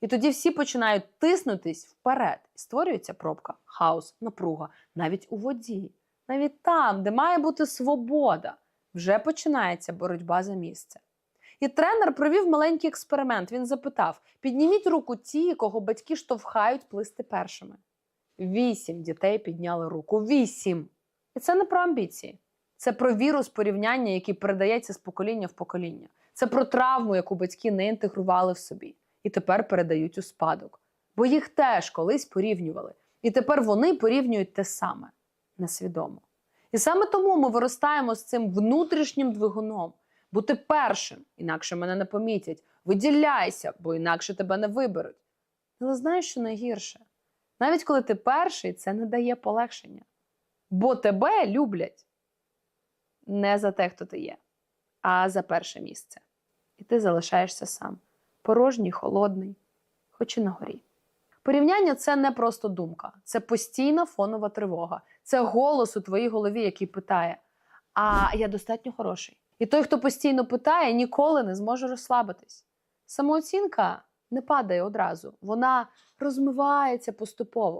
І тоді всі починають тиснутись вперед. І створюється пробка, хаос, напруга, навіть у воді, навіть там, де має бути свобода, вже починається боротьба за місце. І тренер провів маленький експеримент. Він запитав: підніміть руку ті, кого батьки штовхають плисти першими. Вісім дітей підняли руку. Вісім. І це не про амбіції. Це про вірус порівняння, який передається з покоління в покоління. Це про травму, яку батьки не інтегрували в собі, і тепер передають у спадок. Бо їх теж колись порівнювали. І тепер вони порівнюють те саме несвідомо. І саме тому ми виростаємо з цим внутрішнім двигуном. Бути першим, інакше мене не помітять. Виділяйся, бо інакше тебе не виберуть. Але знаєш, що найгірше? Навіть коли ти перший, це не дає полегшення. Бо тебе люблять не за те, хто ти є, а за перше місце. І ти залишаєшся сам, порожній, холодний, хоч і на горі. Порівняння це не просто думка, це постійна фонова тривога. Це голос у твоїй голові, який питає: А я достатньо хороший. І той, хто постійно питає, ніколи не зможе розслабитись. Самооцінка не падає одразу, вона розмивається поступово.